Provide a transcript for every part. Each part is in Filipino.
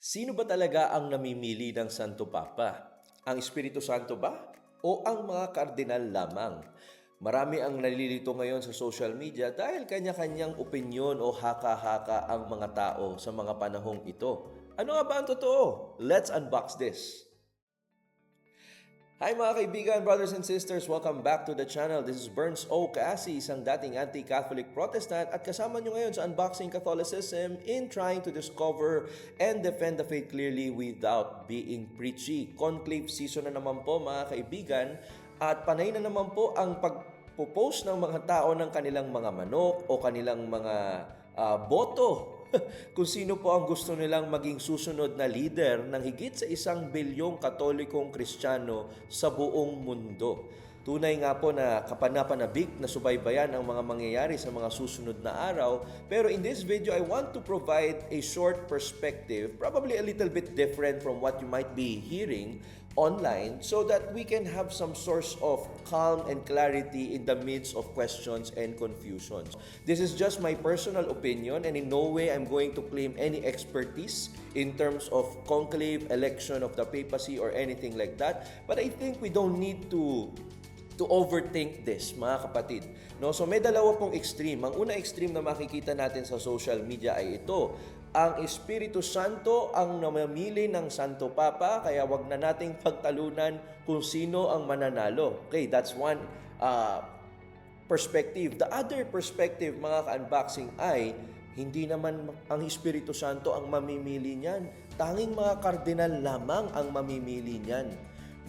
Sino ba talaga ang namimili ng Santo Papa? Ang Espiritu Santo ba? O ang mga kardinal lamang? Marami ang nalilito ngayon sa social media dahil kanya-kanyang opinyon o haka-haka ang mga tao sa mga panahong ito. Ano nga ba ang totoo? Let's unbox this. Hi mga kaibigan, brothers and sisters, welcome back to the channel. This is Burns O. Kasi, isang dating anti-Catholic Protestant at kasama nyo ngayon sa Unboxing Catholicism in trying to discover and defend the faith clearly without being preachy. Conclave season na naman po mga kaibigan at panay na naman po ang pagpo-post ng mga tao ng kanilang mga manok o kanilang mga ah, boto kung sino po ang gusto nilang maging susunod na leader ng higit sa isang bilyong katolikong kristyano sa buong mundo. Tunay nga po na kapanapanabik na subaybayan ang mga mangyayari sa mga susunod na araw. Pero in this video, I want to provide a short perspective, probably a little bit different from what you might be hearing online so that we can have some source of calm and clarity in the midst of questions and confusions. This is just my personal opinion and in no way I'm going to claim any expertise in terms of conclave, election of the papacy or anything like that. But I think we don't need to to overthink this, mga kapatid. No? So may dalawa pong extreme. Ang una extreme na makikita natin sa social media ay ito. Ang Espiritu Santo ang namamili ng Santo Papa, kaya wag na nating pagtalunan kung sino ang mananalo. Okay, that's one uh, perspective. The other perspective, mga ka-unboxing, ay hindi naman ang Espiritu Santo ang mamimili niyan. Tanging mga kardinal lamang ang mamimili niyan.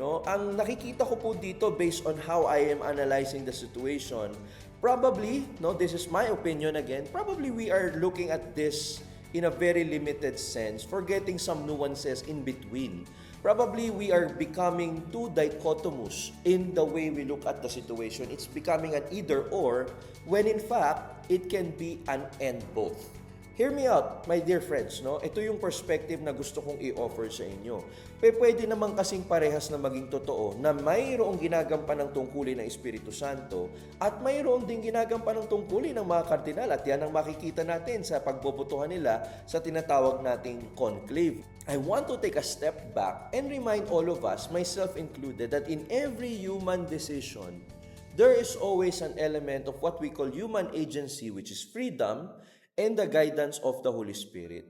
No? Ang nakikita ko po dito based on how I am analyzing the situation, probably, no, this is my opinion again, probably we are looking at this in a very limited sense, forgetting some nuances in between. Probably we are becoming too dichotomous in the way we look at the situation. It's becoming an either or when in fact it can be an and both. Hear me out, my dear friends, no? Ito yung perspective na gusto kong i-offer sa inyo. Pe, pwede naman kasing parehas na maging totoo na mayroong ginagampan ng tungkulin ng Espiritu Santo at mayroon ding ginagampan ng tungkulin ng mga kardinal at yan ang makikita natin sa pagbobotohan nila sa tinatawag nating conclave. I want to take a step back and remind all of us, myself included, that in every human decision, there is always an element of what we call human agency, which is freedom, and the guidance of the Holy Spirit.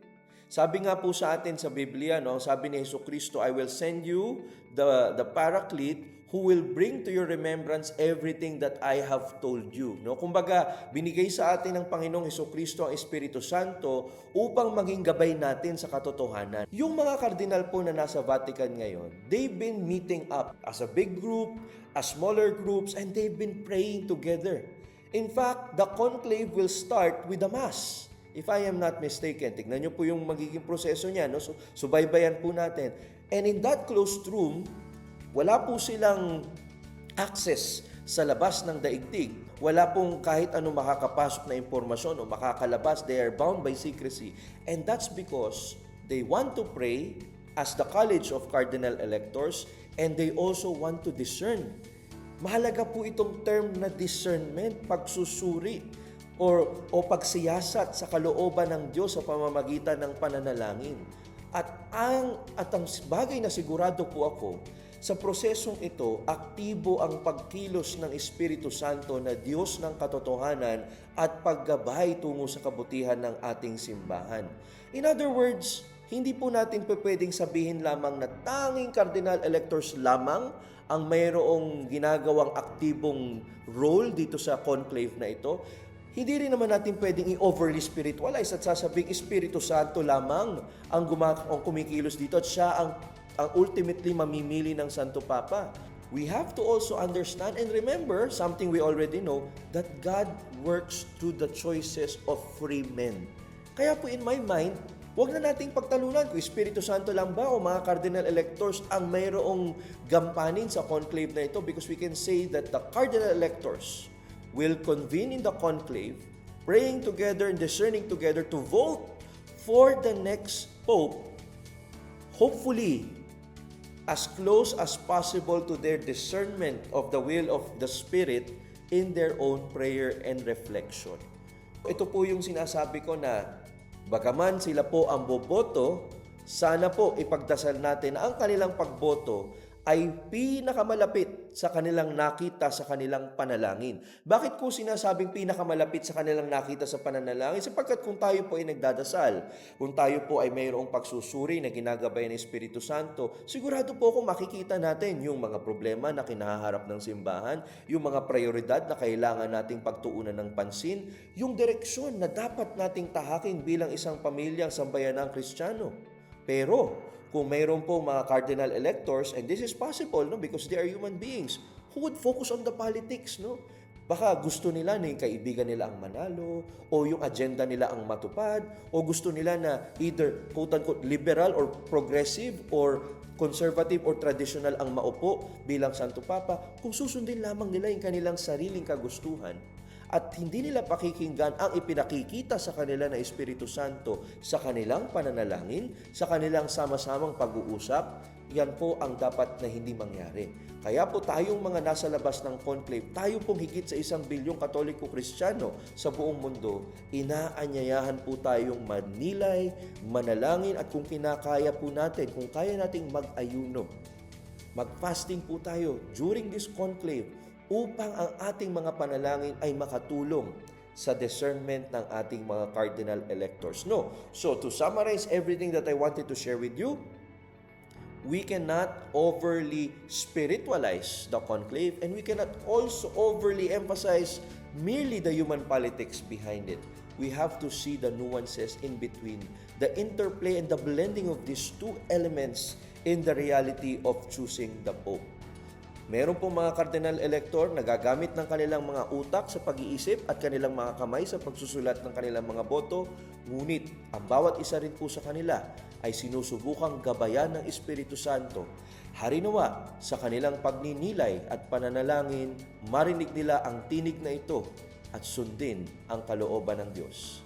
Sabi nga po sa atin sa Biblia, no, sabi ni Hesus Kristo, I will send you the, the Paraclete who will bring to your remembrance everything that I have told you. No? Kumbaga, binigay sa atin ng Panginoong Hesus Kristo ang Espiritu Santo upang maging gabay natin sa katotohanan. Yung mga kardinal po na nasa Vatican ngayon, they've been meeting up as a big group, as smaller groups, and they've been praying together. In fact, the conclave will start with the Mass. If I am not mistaken, tignan nyo po yung magiging proseso niya. No? So, subaybayan po natin. And in that closed room, wala po silang access sa labas ng daigdig. Wala pong kahit ano makakapasok na impormasyon o makakalabas. They are bound by secrecy. And that's because they want to pray as the College of Cardinal Electors and they also want to discern Mahalaga po itong term na discernment, pagsusuri or, o pagsiyasat sa kalooban ng Diyos sa pamamagitan ng pananalangin. At ang, at ang bagay na sigurado po ako, sa prosesong ito, aktibo ang pagkilos ng Espiritu Santo na Diyos ng katotohanan at paggabay tungo sa kabutihan ng ating simbahan. In other words, hindi po natin pwedeng sabihin lamang na tanging cardinal electors lamang ang mayroong ginagawang aktibong role dito sa conclave na ito. Hindi rin naman natin pwedeng i-overly spiritualize at sasabing Espiritu Santo lamang ang, guma- ang kumikilos dito at siya ang, ang ultimately mamimili ng Santo Papa. We have to also understand and remember something we already know that God works through the choices of free men. Kaya po in my mind, Huwag na nating pagtalunan kung Espiritu Santo lang ba o mga cardinal electors ang mayroong gampanin sa conclave na ito because we can say that the cardinal electors will convene in the conclave, praying together and discerning together to vote for the next pope, hopefully as close as possible to their discernment of the will of the Spirit in their own prayer and reflection. Ito po yung sinasabi ko na Bagaman sila po ang boboto, Sana po ipagdasal natin na ang kanilang pagboto ay pinakamalapit sa kanilang nakita sa kanilang panalangin. Bakit ko sinasabing pinakamalapit sa kanilang nakita sa pananalangin? Sapagkat kung tayo po ay nagdadasal, kung tayo po ay mayroong pagsusuri na ginagabay ng Espiritu Santo, sigurado po kung makikita natin yung mga problema na kinaharap ng simbahan, yung mga prioridad na kailangan nating pagtuunan ng pansin, yung direksyon na dapat nating tahakin bilang isang pamilyang sambayanang Kristiyano. Pero kung mayroon po mga cardinal electors, and this is possible no, because they are human beings, who would focus on the politics, no? Baka gusto nila na yung kaibigan nila ang manalo, o yung agenda nila ang matupad, o gusto nila na either quote-unquote liberal or progressive or conservative or traditional ang maupo bilang Santo Papa, kung susundin lamang nila yung kanilang sariling kagustuhan, at hindi nila pakikinggan ang ipinakikita sa kanila na Espiritu Santo sa kanilang pananalangin, sa kanilang sama-samang pag-uusap, yan po ang dapat na hindi mangyari. Kaya po tayong mga nasa labas ng conclave, tayo pong higit sa isang bilyong katoliko kristyano sa buong mundo, inaanyayahan po tayong manilay, manalangin at kung kinakaya po natin, kung kaya nating mag-ayuno, mag-fasting po tayo during this conclave upang ang ating mga panalangin ay makatulong sa discernment ng ating mga cardinal electors. No. So to summarize everything that I wanted to share with you, we cannot overly spiritualize the conclave and we cannot also overly emphasize merely the human politics behind it. We have to see the nuances in between, the interplay and the blending of these two elements in the reality of choosing the Pope. Meron pong mga cardinal elector na gagamit ng kanilang mga utak sa pag-iisip at kanilang mga kamay sa pagsusulat ng kanilang mga boto, ngunit ang bawat isa rin po sa kanila ay sinusubukang gabayan ng Espiritu Santo. Harinawa sa kanilang pagninilay at pananalangin, marinig nila ang tinig na ito at sundin ang kalooban ng Diyos.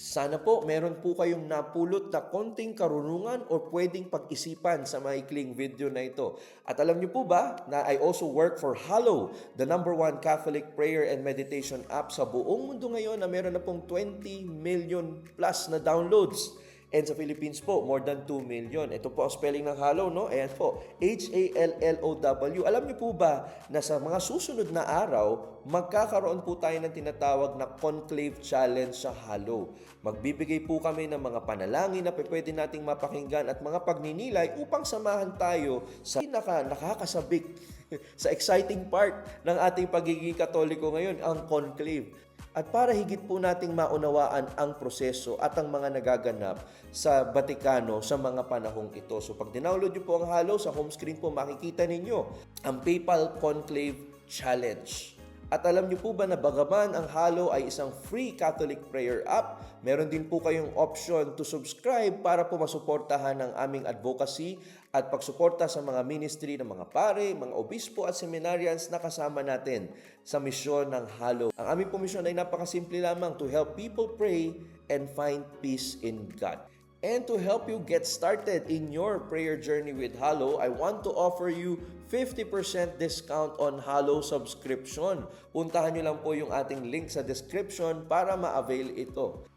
Sana po meron po kayong napulot na konting karunungan o pwedeng pag-isipan sa maikling video na ito. At alam niyo po ba na I also work for Hallow, the number one Catholic prayer and meditation app sa buong mundo ngayon na meron na pong 20 million plus na downloads. And sa Philippines po, more than 2 million. Ito po ang spelling ng Hallow, no? Ayan po, H-A-L-L-O-W. Alam niyo po ba na sa mga susunod na araw, magkakaroon po tayo ng tinatawag na Conclave Challenge sa Hallow. Magbibigay po kami ng mga panalangin na pwede nating mapakinggan at mga pagninilay upang samahan tayo sa pinaka nakakasabik sa exciting part ng ating pagiging katoliko ngayon, ang conclave. At para higit po nating maunawaan ang proseso at ang mga nagaganap sa Batikano sa mga panahong ito. So pag dinownload nyo po ang Halo, sa home screen po makikita ninyo ang PayPal Conclave Challenge. At alam niyo po ba na bagaman ang Halo ay isang free Catholic prayer app, meron din po kayong option to subscribe para po masuportahan ang aming advocacy at pagsuporta sa mga ministry ng mga pare, mga obispo at seminarians na kasama natin sa misyon ng Halo. Ang aming po misyon ay napakasimple lamang to help people pray and find peace in God. And to help you get started in your prayer journey with Halo, I want to offer you 50% discount on Halo subscription. Puntahan nyo lang po yung ating link sa description para ma-avail ito.